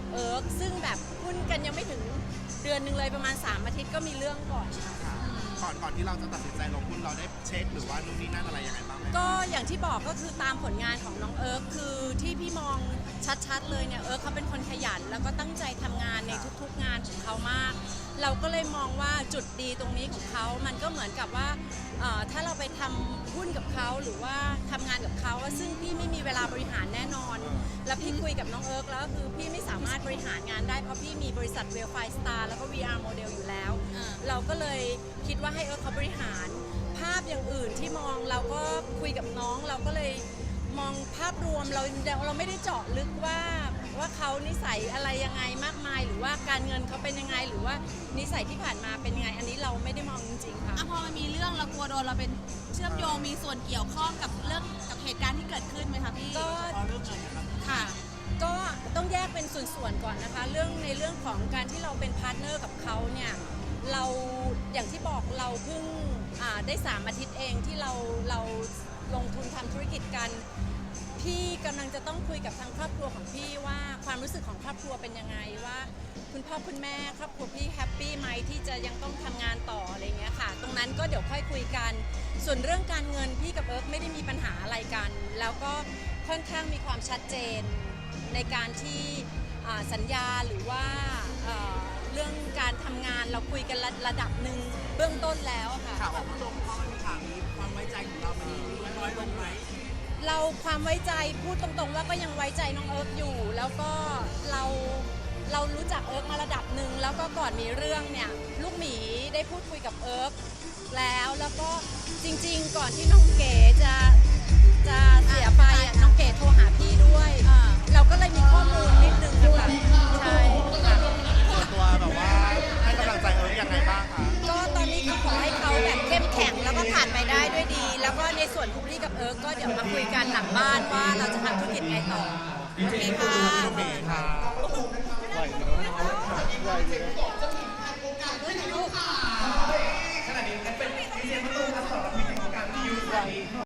กับเอิร์กซึ่งแบบหุ้นกันยังไม่ถึงเดือนหนึ่งเลยประมาณ 3 อาทิตย์ก็มีเรื่องก่อน ค่ะก่อนก่อนที่เราจะตัดสินใจลงหุ้นเราได้เช็คหรือว่านู่นนี่นั่นอะไรยังไงบ้างไหมก็อย่างที่บอกก็คือตามผลงานของน้องเอิร์กคือที่พี่มองชัดๆเลยเนี่ยเอิร์กเขาเป็นคนขยัน แล้วก็ตั้งใจทำงานในทุกๆงานของเขามาก เราก็เลยมองว่าจุดดีตรงนี้ของเขา มันก็เหมือนกับว่าเอ่อถ้าเราไปทำหุ้นกับเขาหรือว่าทำงานกับเขาอะซึ่งพี่ไม่มีเวลาบริหารแน่นอน แล้วพี่คุยกับน้องเอิร์กแล้วก็คือพี่ไม่สามารถบริหารงานได้ เพราะพี่มีบริษัทเวลไฟสตาร์แล้วก็ VR โมเดลอยู่แล้วอ่าเราก็เลยคิดว่าให้เอิร์กเขาบริหาร ภาพอย่างอื่นที่มองเราก็คุยกับน้องเราก็เลยมองภาพรวมเราเราไม่ได้เจาะลึกว่าว่าเขานิสัยอะไรยังไงมากมาย หรือว่าการเงินเขาเป็นยังไง หรือว่านิสัยที่ผ่านมาเป็นยังไง อันนี้เราไม่ได้มองจริงๆค่ะ อะพอมันมีเรื่องเรากลัวโดนเราเป็นเชื่อมโยงมีส่วนเกี่ยวข้องกับเรื่องกับ ส่วนๆก่อนนะคะ เรื่องในเรื่องของการที่เราเป็นพาร์ทเนอร์กับเขาเนี่ยเราอย่างที่บอกเราเพิ่งได้3อาทิตย์เองที่เราเราลงทุนทำธุรกิจกัน พี่กำลังจะต้องคุยกับทางครอบครัวของพี่ว่าความรู้สึกของครอบครัวเป็นยังไงว่า คุณพ่อคุณแม่ครอบครัวพี่แฮปปี้ไหมที่จะยังต้องทำงานต่ออะไรเงี้ยค่ะ ตรงนั้นก็เดี๋ยวค่อยคุยกัน ส่วนเรื่องการเงินพี่กับเอิร์กไม่ได้มีปัญหาอะไรกัน แล้วก็ค่อนข้างมีความชัดเจนในการที่ สัญญาหรือว่าเอ่อเรื่องการทำงานเราคุยกันระระดับหนึ่งเบื้องต้นแล้วอะค่ะข่าวของผู้ชมพอมันมีข่าวนี้ความไว้ใจของเรามันลดน้อยลงไหมเราความไว้ใจพูดตรงๆ ว่าก็ยังไว้ใจน้องเอิร์กอยู่ แล้วก็เราเรารู้จักเอิร์กมาระดับหนึ่งแล้วก็ก่อนมีเรื่องเนี่ยลูกหมีได้พูดคุยกับเอิร์กแล้วแล้วก็จริง ๆ ก่อนที่น้องเก๋ แข็งแล้วก็ผ่านไปได้ด้วยดี แล้วก็ในส่วนพุกกี้กับเอิร์กก็เดี๋ยวมาคุยกันหลังบ้านว่าเราจะทำธุรกิจไงต่อโอเคค่ะ